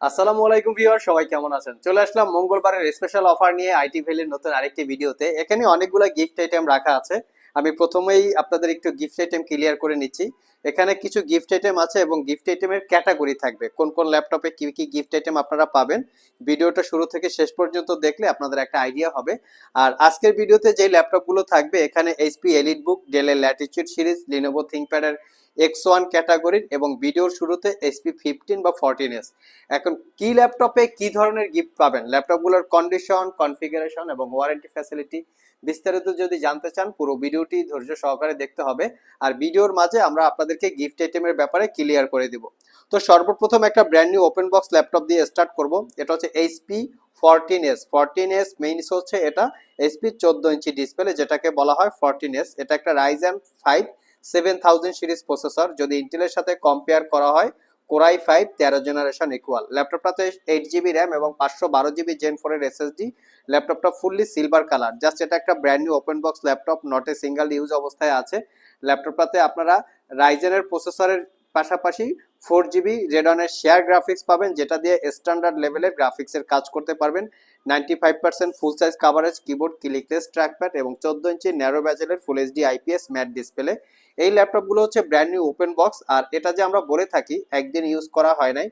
আসসালামু আলাইকুম ভিউয়ার, সবাই কেমন আছেন? চলে আসলাম মঙ্গলবারের স্পেশাল অফার নিয়ে আইটি ভ্যালির নতুন আরেকটি ভিডিওতে এখানে অনেকগুলো গিফট আইটেম রাখা আছে। আমি প্রথমেই আপনাদের একটু গিফট আইটেম ক্লিয়ার করে নিচ্ছি। এখানে কিছু গিফট আইটেম আছে এবং গিফট আইটেমের ক্যাটাগরি থাকবে। কোন কোন ল্যাপটপে কি কি গিফট আইটেম আপনারা পাবেন? ভিডিওটা শুরু থেকে শেষ পর্যন্ত দেখলে আপনাদের একটা আইডিয়া হবে। আর আজকের ভিডিওতে যে ল্যাপটপগুলো থাকবে, এখানে এইচপি এলিট বুক ডেলের ল্যাটিচিউড সিরিজ লিনোভো থিঙ্কপ্যাডের এক্স ওয়ান ক্যাটাগরির এবং ভিডিওর শুরুতে এইচপি ফিফটিন বা ফোরটিন এস এখন কি ল্যাপটপে কি ধরনের গিফট পাবেন? ল্যাপটপগুলোর কন্ডিশন কনফিগারেশন এবং ওয়ারেন্টি ফ্যাসিলিটি বিস্তারিত যদি জানতে চান, পুরো ভিডিওটি ধৈর্য সহকারে দেখতে হবে। আর ভিডিওর মাঝে আমরা আপনাদেরকে গিফট আইটেমের ব্যাপারে ক্লিয়ার করে দিব। তো সর্বপ্রথম একটা brand new open box laptop দিয়ে স্টার্ট করব। এটা হচ্ছে HP fourteen S fourteen S means হচ্ছে এটা এইচপি চোদ্দ ইঞ্চি ডিসপ্লে যেটাকে বলা হয় ফোরটিন এস এটা একটা Ryzen five seven thousand series processor যদি ইন্টেলের সাথে কম্পেয়ার করা হয় কোরাই ফাইভ তেরো জেনারেশন ইকুয়াল ল্যাপটপটাতে এইট জিবি র্যাম এবং পাঁচশো বারো জিবি জেন ফোরের এসএসডি ল্যাপটপটা ফুললি সিলভার কালার জাস্ট এটা একটা brand new open box laptop not a single use অবস্থায় আছে। ল্যাপটপটাতে আপনারা রাইজেনের প্রসেসরের পাশাপাশি ফোর জিবি রেডনের শেয়ার গ্রাফিক্স পাবেন, যেটা দিয়ে স্ট্যান্ডার্ড লেভেলের গ্রাফিক্সের কাজ করতে পারবেন। Ninety five percent full size coverage keyboard clickless trackpad এবং চোদ্দ ইঞ্চি narrow ব্যাজেলের full HD IPS matte display এই ল্যাপটপগুলো হচ্ছে ব্র্যান্ড নিউ ওপেন বক্স আর এটা যে আমরা বলে থাকি, একদিন ইউজ করা হয় নাই।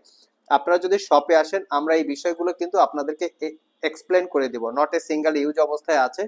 আপনারা যদি শপে আসেন, আমরা এই বিষয়গুলো কিন্তু আপনাদেরকে এক্সপ্লেন করে দিব। নট এ সিঙ্গেল ইউজ অবস্থায় আছে।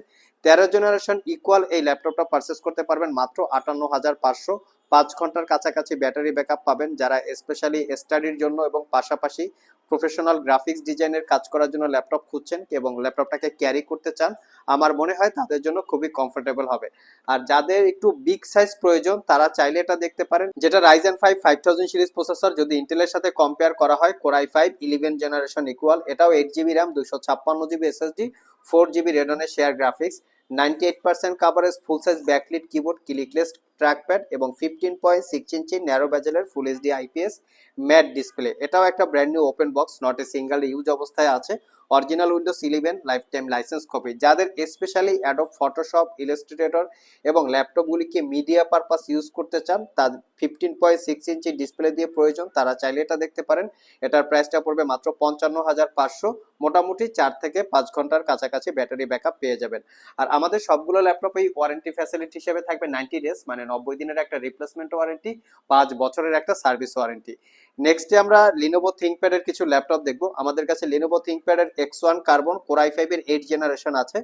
তেরো জেনারেশন ইকুয়াল এই ল্যাপটপটা পারচেস করতে পারবেন মাত্র আটান্ন হাজার পাঁচশো। পাঁচ ঘণ্টার কাছাকাছি ব্যাটারি ব্যাকআপ পাবেন যারা স্পেশালি স্টাডির জন্য এবং পাশাপাশি প্রফেশনাল গ্রাফিক্স ডিজাইনের কাজ করার জন্য ল্যাপটপ খুঁজছেন এবং ল্যাপটপটাকে ক্যারি করতে চান, আমার মনে হয় তাদের জন্য খুবই কমফোর্টেবল হবে। আর যাদের একটু বিগ সাইজ প্রয়োজন, তারা চাইলে এটা দেখতে পারেন। যেটা Ryzen five five thousand series processor যদি ইন্টেলের সাথে কম্পেয়ার করা হয় core i five eleven generation equal এটাও এইট জিবি র্যাম দুশো ছাপ্পান্ন GB SSD four GB রেডনের share graphics ninety eight percent coverage full size backlit keyboard clickless trackpad এবং fifteen point six ইঞ্চি narrow ব্যাজেলের full HD IPS matte display এটাও একটা brand new open box not a single use অবস্থায় আছে। Original Windows eleven lifetime license copy যাদের specially Adobe Photoshop Illustrator এবং ল্যাপটপগুলিকে media purpose use করতে চান, তার ফিফটিন পয়েন্ট সিক্স ইঞ্চি ডিসপ্লে দিয়ে প্রয়োজন, তারা চাইলে এটা দেখতে পারেন। এটার প্রাইসটা পড়বে মাত্র পঞ্চান্ন হাজার পাঁচশো। মোটামুটি চার থেকে পাঁচ ঘণ্টার কাছাকাছি ব্যাটারি ব্যাকআপ পেয়ে যাবেন। আর আমাদের সবগুলো ল্যাপটপেই ওয়ারেন্টি ফ্যাসিলিটি হিসেবে থাকবে নাইনটি ডেজ মানে নব্বই দিনের একটা রিপ্লেসমেন্ট ওয়ারেন্টি পাঁচ বছরের একটা সার্ভিস ওয়ারেন্টি নেক্সটে আমরা লিনোভো থিঙ্কপ্যাডের কিছু ল্যাপটপ দেখব। আমাদের কাছে Lenovo থিঙ্কপ্যাডের X one carbon core i ফাইভের এইট জেনারেশন আছে।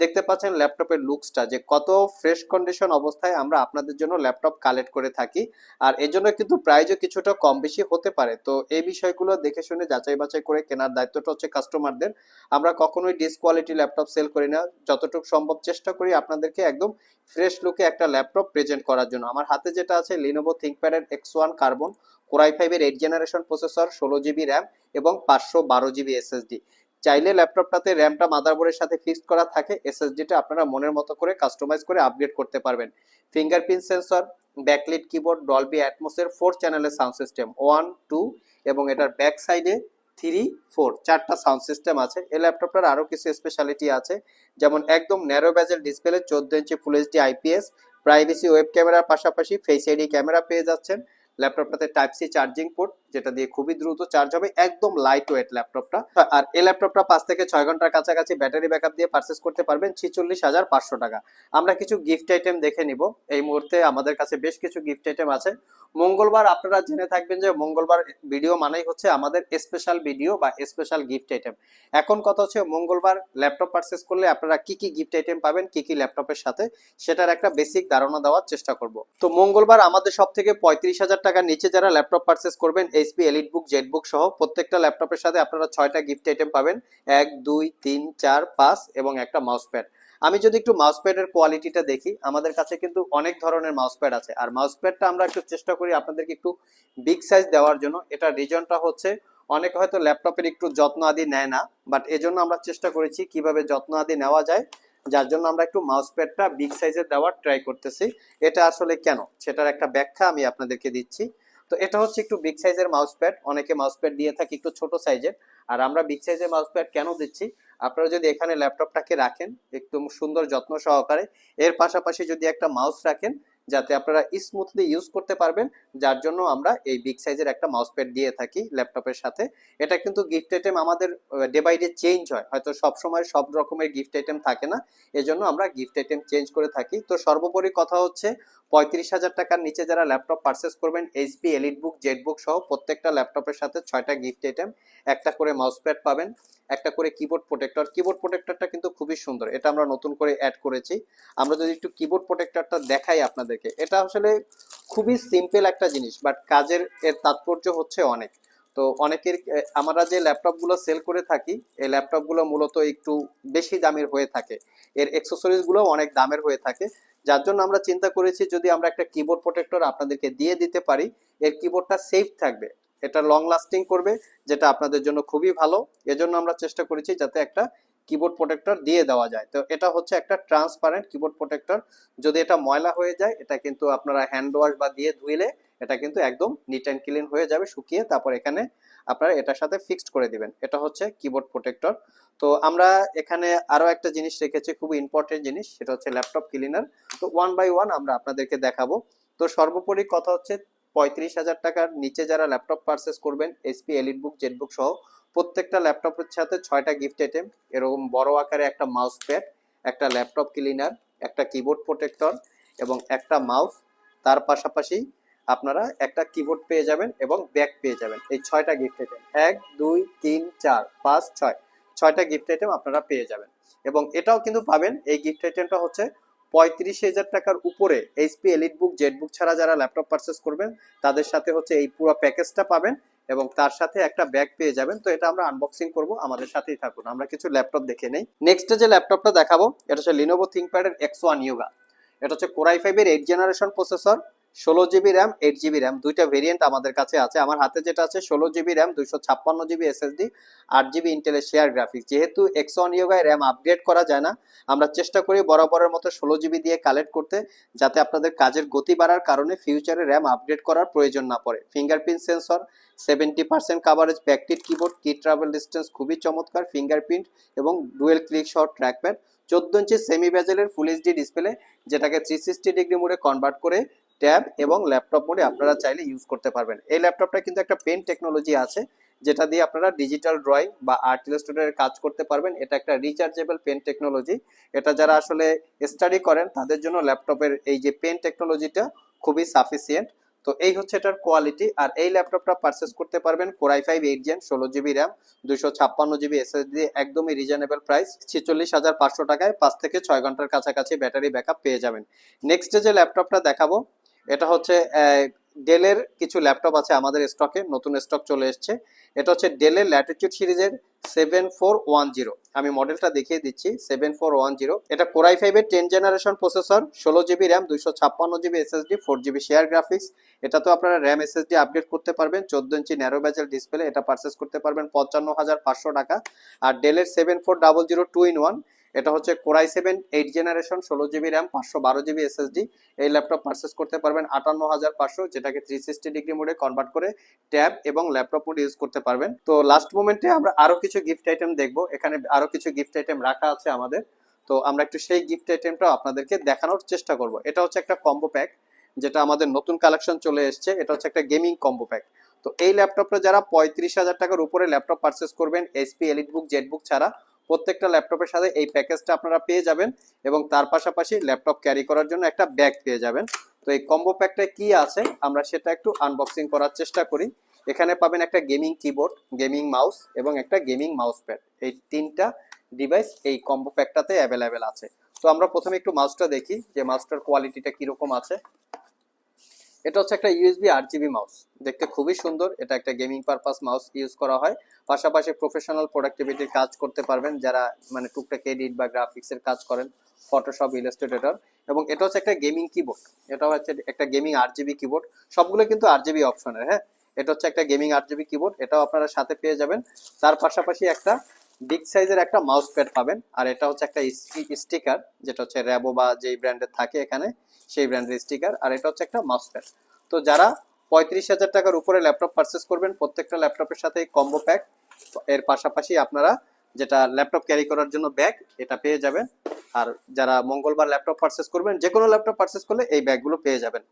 দেখতে পাচ্ছেন ল্যাপটপের লুকসটা যে কত ফ্রেশ কন্ডিশন অবস্থায় আমরা আপনাদের জন্য ল্যাপটপ কালেক্ট করে থাকি। আর এর জন্য কিন্তু প্রাইজও কিছুটা কম বেশি হতে পারে। তো এই বিষয়গুলো দেখে শুনে যাচাই বাছাই করে কেনার দায়িত্বটা হচ্ছে কাস্টমারদের আমরা কখনোই ডিসকোয়ালিটি ল্যাপটপ সেল করি না। যতটুকু সম্ভব চেষ্টা করি আপনাদেরকে একদম ফ্রেশ লুকে একটা ল্যাপটপ প্রেজেন্ট করার জন্য। আমার হাতে যেটা আছে Lenovo থিঙ্কপ্যাডের X one carbon core i ফাইভের এইট জেনারেশন প্রসেসর ষোলো জিবি র্যাম এবং পাঁচশো বারো জিবি এসএসডি চাইলে ল্যাপটপটাতে র্যামটা মাদারবোর্ডের সাথে ফিক্সড করা থাকে, এসএসডিটা আপনারা মনের মতো করে কাস্টমাইজ করে আপগ্রেড করতে পারবেন। Fingerprint sensor backlit keyboard Dolby অ্যাটমোসের four চ্যানেলের সাউন্ড সিস্টেম ওয়ান টু এবং এটার ব্যাক সাইডে থ্রি ফোর চারটা সাউন্ড সিস্টেম আছে। এই ল্যাপটপটার আরও কিছু স্পেশালিটি আছে, যেমন একদম ন্যারো ব্যাজেল ডিসপ্লে চোদ্দ ইঞ্চি full HD IPS privacy web ক্যামেরার পাশাপাশি ফেস আইডি ক্যামেরা পেয়ে যাচ্ছেন। ল্যাপটপটাতে টাইপ সি চার্জিং পোর্ট যেটা দিয়ে খুবই দ্রুত চার্জ হবে, একদম লাইট ওয়েট ল্যাপটপটা। আর এই ল্যাপটপটা পাঁচ থেকে ছয় ঘণ্টার কাছাকাছি ব্যাটারি ব্যাকআপ দিয়ে পারচেস করতে পারবেন ছিচল্লিশ হাজার পাঁচশো টাকা। আমরা কিছু গিফট আইটেম দেখে নিব। এই মুহূর্তে আমাদের কাছে বেশ কিছু গিফট আইটেম আছে। মঙ্গলবার আপনারা জেনে থাকবেন যে মঙ্গলবার ভিডিও মানেই হচ্ছে আমাদের স্পেশাল ভিডিও বা স্পেশাল গিফট আইটেম এখন কথা হচ্ছে মঙ্গলবার ল্যাপটপ পারচেস করলে আপনারা কি কি গিফট আইটেম পাবেন, কি কি ল্যাপটপের সাথে, সেটার একটা বেসিক ধারণা দেওয়ার চেষ্টা করব। তো মঙ্গলবার আমাদের সব থেকে পঁয়ত্রিশ হাজার টাকার নিচে যারা ল্যাপটপ পারচেস করবেন এইচপি এলিট বুক জেট বুক সহ প্রত্যেকটা ল্যাপটপের সাথে আপনারা ছয়টা গিফট আইটেম পাবেন। এক, দুই, তিন, চার, পাঁচ এবং একটা মাউস প্যাড আমি যদি একটু মাউস প্যাডের কোয়ালিটিটা দেখি, আমাদের কাছে কিন্তু অনেক ধরনের মাউস প্যাড আছে। আর মাউস প্যাডটা আমরা একটু চেষ্টা করি আপনাদেরকে একটু বিগ সাইজ দেওয়ার জন্য। এটা রিজনটা হচ্ছে, অনেকে হয়তো ল্যাপটপের একটু যত্ন আদি নেয় না বাট এজন্য আমরা চেষ্টা করেছি কীভাবে যত্ন আদি নেওয়া যায়। যার জন্য আমরা একটু মাউস প্যাডটা বিগ সাইজের দেওয়ার ট্রাই করতেছি। এটা আসলে কেন? সেটার একটা ব্যাখ্যা আমি আপনাদেরকে দিচ্ছি। তো এটা হচ্ছে একটু বিগ সাইজের মাউস প্যাড অনেকে মাউস প্যাড দিয়ে থাকে একটু ছোট সাইজের আর আমরা বিগ সাইজের মাউস প্যাড কেন দিচ্ছি? আপনারা যদি এখানে ল্যাপটপটাকে রাখেন একটু সুন্দর যত্ন সহকারে। এর পাশাপাশি যদি একটা মাউস রাখেন যাতে আপনারা স্মুথলি ইউজ করতে পারবেন, যার জন্য আমরা এই বিগ সাইজের একটা মাউস প্যাড দিয়ে থাকি ল্যাপটপের সাথে। এটা কিন্তু গিফট আইটেম আমাদের ডে বাই ডে চেঞ্জ হয়। হয়তো সব সময় সব রকমের গিফট আইটেম থাকে না। এজন্য আমরা গিফট আইটেম চেঞ্জ করে থাকি। তো সর্বোপরি কথা হচ্ছে, পঁয়ত্রিশ হাজার টাকার নিচে যারা ল্যাপটপ পারচেস করবেন এইচপি এলিট বুক জেট বুক সহ প্রত্যেকটা ল্যাপটপের সাথে ছয়টা গিফট আইটেম একটা করে মাউস প্যাড পাবেন, একটা করে কিবোর্ড প্রোটেক্টর কিবোর্ড প্রোটেক্টরটা কিন্তু খুবই সুন্দর। এটা আমরা নতুন করে অ্যাড করেছি। আমরা যদি একটু কিবোর্ড প্রোটেক্টরটা দেখাই আপনাদেরকে। এটা আসলে খুবই সিম্পল একটা জিনিস বাট কাজের এর তাৎপর্য হচ্ছে অনেক। তো অনেকের আমরা যে ল্যাপটপগুলো সেল করে থাকি, এই ল্যাপটপগুলো মূলত একটু বেশি দামের হয়ে থাকে। এর অ্যাক্সেসরিজগুলো অনেক দামের হয়ে থাকে। যার জন্য আমরা চিন্তা করেছি যদি আমরা একটা কিবোর্ড প্রোটেক্টর আপনাদেরকে দিয়ে দিতে পারি, এর কিবোর্ডটা সেফ থাকবে। এটা লং লাস্টিং করবে, যেটা আপনাদের জন্য খুবই ভালো। এজন্য আমরা চেষ্টা করেছি যাতে একটা কিবোর্ড প্রোটেক্টর দিয়ে দেওয়া যায়। তো এটা হচ্ছে একটা ট্রান্সপারেন্ট কিবোর্ড প্রোটেক্টর যদি এটা ময়লা হয়ে যায়, এটা কিন্তু আপনারা হ্যান্ড ওয়াশ বা দিয়ে ধুইলে এটা কিন্তু একদম নিট অ্যান্ড ক্লিন হয়ে যাবে, শুকিয়ে তারপর এখানে আপনারা এটার সাথে ফিক্সড করে দিবেন। এটা হচ্ছে কিবোর্ড প্রোটেক্টর তো আমরা এখানে আরও একটা জিনিস রেখেছি, খুব ইম্পর্টেন্ট জিনিস, সেটা হচ্ছে ল্যাপটপ ক্লিনার তো ওয়ান বাই ওয়ান আমরা আপনাদেরকে দেখাবো। তো সর্বোপরি কথা হচ্ছে পঁয়ত্রিশ হাজার টাকার নিচে যারা ল্যাপটপ পারচেস করবেন এসপি এলিট বুক জেট বুক সহ প্রত্যেকটা ল্যাপটপের সাথে ছয়টা গিফট আইটেম এরকম বড় আকারে একটা মাউস প্যাড একটা ল্যাপটপ ক্লিনার একটা কিবোর্ড প্রোটেক্টর এবং একটা মাউস তার পাশাপাশি আপনারা একটা কিবোর্ড পেয়ে যাবেন এবং ব্যাগ পেয়ে যাবেন। এই ছয়টা গিফট আইটেম এক, দুই, তিন, চার, পাঁচ, ছয়। ছয়টা গিফট আইটেম আপনারা পেয়ে যাবেন। এবং এটাও কিন্তু পাবেন। এই গিফট আইটেমটা হচ্ছে পঁয়ত্রিশ হাজার টাকার উপরে এইচপি এলিট বুক জেট বুক ছাড়া যারা ল্যাপটপ পারচেস করবেন, তাদের সাথে হচ্ছে এই পুরো প্যাকেজটা পাবেন। এবং তার সাথে একটা ব্যাগ পেয়ে যাবেন। তো এটা আমরা আনবক্সিং করব, আমাদের সাথেই থাকুন। আমরা কিছু ল্যাপটপ দেখে নেই। নেক্সট যে ল্যাপটপটা দেখাবো, এটা হচ্ছে লিনোভো থিঙ্কপ্যাডের এক্স ওয়ান এটা হচ্ছে কোরাই ফাইভের এইট জেনারেশন প্রসেসর ষোলো GB RAM eight GB RAM, দুইটা ভেরিয়েন্ট আমাদের কাছে আছে। আমার হাতে যেটা আছে, ষোলো জিবি র্যাম, দুইশো ছাপ্পান্ন জিবি এসএসডি আট জিবি ইন্টেলের শেয়ার গ্রাফিক্স যেহেতু এক্স ওয়ান ইয়োগায় র্যাম আপগ্রেড করা যায় না, আমরা চেষ্টা করি বরাবরের মতো ষোলো জিবি দিয়ে কালেক্ট করতে, যাতে আপনাদের কাজের গতি বাড়ার কারণে ফিউচারে র্যাম আপগ্রেড করার প্রয়োজন না পড়ে। Fingerprint sensor seventy percent coverage backlit keyboard key travel distance খুবই চমৎকার ফিঙ্গারপ্রিন্ট এবং ডুয়েল ক্লিক শট ট্র্যাকপ্যাড চোদ্দ ইঞ্চি সেমি ব্যাজেলের ফুল এইচডি ডিসপ্লে যেটাকে থ্রি সিক্সটি ডিগ্রি মোডে কনভার্ট করে ট্যাব এবং ল্যাপটপ মোডে আপনারা চাইলে ইউজ করতে পারবেন। এই ল্যাপটপটা কিন্তু একটা পেন টেকনোলজি আছে, যেটা দিয়ে আপনারা ডিজিটাল ড্রয়িং বা আর্ট ইলাস্ট্রেটরের কাজ করতে পারবেন। এটা একটা রিচার্জেবল পেন টেকনোলজি এটা যারা আসলে স্টাডি করেন, তাদের জন্য ল্যাপটপের এই যে পেন টেকনোলজিটা খুবই সাফিসিয়েন্ট তো এই হচ্ছে এটার কোয়ালিটি আর এই ল্যাপটপটা পারচেস করতে পারবেন core i five eight gen ষোলো জিবি র্যাম দুশো ছাপ্পান্ন জিবি এসএসডি একদমই রিজনেবল প্রাইস ছেচল্লিশ হাজার পাঁচশো টাকায় পাঁচ থেকে ছয় ঘণ্টার কাছাকাছি ব্যাটারি ব্যাকআপ পেয়ে যাবেন। নেক্সট যে ল্যাপটপটা দেখাবো এটা হচ্ছে ডেলের কিছু ল্যাপটপ আছে আমাদের স্টকে, নতুন স্টক চলে এসছে। এটা হচ্ছে ডেলের ল্যাটিটিউড সিরিজের সেভেন ফোর ওয়ান জিরো আমি মডেলটা দেখিয়ে দিচ্ছি সেভেন ফোর ওয়ান জিরো এটা কোরাই ফাইভের টেন জেনারেশন প্রসেসর ষোলো জিবি র্যাম দুইশো ছাপ্পান্ন GB SSD four GB share graphics এটা তো আপনারা র্যাম এসএসডি আপডেট করতে পারবেন, চোদ্দ ইঞ্চি ন্যারো ব্যাজেল ডিসপ্লে এটা পারচেস করতে পারবেন পঞ্চান্ন হাজার পাঁচশো টাকা। আর ডেলের seven four double zero two in one এটা হচ্ছে core i seven eight generation ষোলো জিবি র্যাম পাঁচশো বারো জিবি এসএসডি এই ল্যাপটপ পারচেস করতে পারবেন আটান্ন হাজার পাঁচশো, যেটাকে থ্রি সিক্সটি ডিগ্রি মোডে কনভার্ট করে ট্যাব এবং ল্যাপটপ মোড ইউজ করতে পারবেন। তো লাস্ট মোমেন্টে আমরা আরও কিছু গিফট আইটেম দেখব। এখানে আরও কিছু গিফট আইটেম রাখা আছে আমাদের। তো আমরা একটু সেই গিফট আইটেমটা আপনাদেরকে দেখানোর চেষ্টা করব। এটা হচ্ছে একটা কম্বো প্যাক যেটা আমাদের নতুন কালেকশন চলে এসছে। এটা হচ্ছে একটা গেমিং কম্বো প্যাক তো এই ল্যাপটপটা যারা পঁয়ত্রিশ হাজার টাকার উপরে ল্যাপটপ পারচেস করবেন HP elite book jet book ছাড়া প্রত্যেকটা ল্যাপটপের সাথে এই প্যাকেজটা আপনারা পেয়ে যাবেন এবং তার পাশাপাশি ল্যাপটপ ক্যারি করার জন্য একটা ব্যাগ পেয়ে যাবেন। তো এই কম্বো প্যাকটা কি আছে, আমরা সেটা একটু আনবক্সিং করার চেষ্টা করি। এখানে পাবেন একটা গেমিং কিবোর্ড গেমিং মাউস এবং একটা গেমিং মাউস প্যাড এই তিনটা ডিভাইস এই কম্বো প্যাকটাতে অ্যাভেলেবেল আছে। তো আমরা প্রথমে একটু মাউসটা দেখি যে মাউসটার কোয়ালিটিটা কীরকম আছে। এটা হচ্ছে একটা ইউএসবি আট জিবি মাউস দেখতে খুবই সুন্দর। এটা একটা গেমিং পারপাস মাউস ইউজ করা হয়। পাশাপাশি প্রফেশনাল প্রোডাক্টিভিটির কাজ করতে পারবেন যারা মানে টুকটাক এডিট বা গ্রাফিক্স এর কাজ করেন ফটোশপ ইলাস্ট্রেটর এবং এটা হচ্ছে একটা গেমিং কিবোর্ড এটা হচ্ছে একটা গেমিং আট জিবি কিবোর্ড সবগুলো কিন্তু আট জিবি অপশনের হ্যাঁ? এটা হচ্ছে একটা গেমিং আট জিবি কিবোর্ড এটাও আপনারা সাথে পেয়ে যাবেন। তার পাশাপাশি একটা বিগ সাইজের একটা মাউস প্যাড পাবেন। আর এটা হচ্ছে একটা স্টিকার যেটা হচ্ছে র্যাবো বা যেই ব্র্যান্ডের থাকে এখানে, সেই ব্র্যান্ডের স্টিকার আর এটা হচ্ছে একটা মাউস প্যাড তো যারা পঁয়ত্রিশ হাজার টাকার উপরে ল্যাপটপ পারচেস করবেন, প্রত্যেকটা ল্যাপটপের সাথে কম্বো প্যাক এর পাশাপাশি আপনারা যেটা ল্যাপটপ ক্যারি করার জন্য ব্যাগ এটা পেয়ে যাবেন। আর যারা মঙ্গলবার ল্যাপটপ পারচেস করবেন যে কোনো ল্যাপটপ পারচেস করলে এই ব্যাগগুলো পেয়ে যাবেন।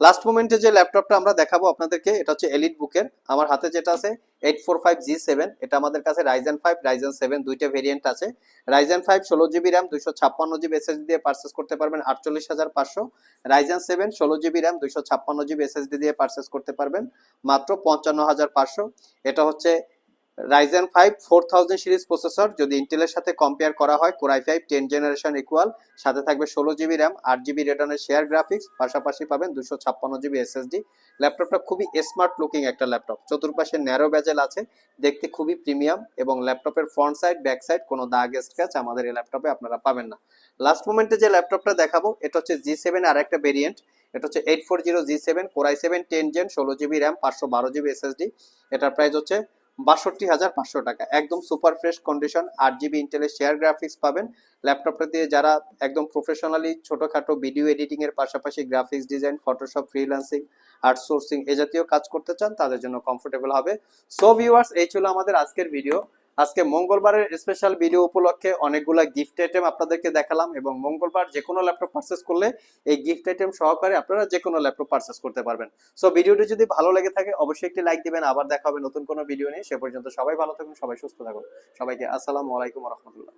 লাস্ট মোমেন্টে যে ল্যাপটপটা আমরা দেখাবো আপনাদেরকে, এটা হচ্ছে এলিট বুকের আমার হাতে যেটা আছে eight four five G seven এটা আমাদের কাছে রাইজেন ফাইভ রাইজেন সেভেন দুইটা ভেরিয়েন্ট আছে। রাইজেন ফাইভ ষোলো জিবি র্যাম দুইশো ছাপ্পান্ন জিবি এসএসডি দিয়ে পারচেস করতে পারবেন, আটচল্লিশ হাজার পাঁচশো। রাইজেন সেভেন ষোলো জিবি র্যাম দুইশো ছাপ্পান্ন জিবি এসএসডি দিয়ে পারচেস করতে পারবেন, মাত্র পঞ্চান্ন হাজার পাঁচশো। এটা হচ্ছে Ryzen five four thousand series processor যদি ইন্টেলের সাথে কম্পেয়ার করা হয় core i five ten generation equal সাথে থাকবে ষোলো জিবি র্যাম আট জিবি রেডনের শেয়ার গ্রাফিক্স পাশাপাশি পাবেন দুশো ছাপ্পান্ন জিবি এসএসডি ল্যাপটপটা খুবই স্মার্ট লুকিং একটা ল্যাপটপ চতুর্পাশে ন্যারো ব্যাজেল আছে, দেখতে খুবই প্রিমিয়াম এবং ল্যাপটপের ফ্রন্ট সাইড ব্যাক সাইড কোনো দাগ স্ক্র্যাচ আমাদের এই ল্যাপটপে আপনারা পাবেন না। লাস্ট মোমেন্টে যে ল্যাপটপটা দেখাবো, এটা হচ্ছে জি সেভেন আর একটা ভেরিয়েন্ট এটা হচ্ছে eight four zero G seven core i seven ten gen ষোলো জিবি র্যাম পাঁচশো বারো জিবি এসএসডি এটার প্রাইস হচ্ছে বাষট্টি হাজার পাঁচশো টাকা। একদম সুপার ফ্রেশ কন্ডিশন আট জিবি ইন্টেলের শেয়ার গ্রাফিক্স পাবেন। ল্যাপটপটা দিয়ে যারা একদম প্রফেশনালি ছোটোখাটো ভিডিও এডিটিং এর পাশাপাশি graphics design Photoshop freelancing outsourcing এ জাতীয় কাজ করতে চান, তাদের জন্য কমফোর্টেবল হবে। সো ভিউয়ার্স এই ছিল আমাদের আজকের ভিডিও আজকে মঙ্গলবারের স্পেশাল ভিডিও উপলক্ষে অনেকগুলো গিফট আইটেম আপনাদেরকে দেখালাম এবং মঙ্গলবার যে কোনো ল্যাপটপ পারচেস করলে এই গিফট আইটেম সহকারে আপনারা যে কোনো ল্যাপটপ পারচেস করতে পারবেন। সো ভিডিওটি যদি ভালো লেগে থাকে, অবশ্যই একটি লাইক দিবেন। আবার দেখা হবে নতুন কোনো ভিডিও নিয়ে। সে পর্যন্ত সবাই ভালো থাকুন, সবাই সুস্থ থাকুন। সবাইকে আসসালামু আলাইকুম রহমতুল্লাহ।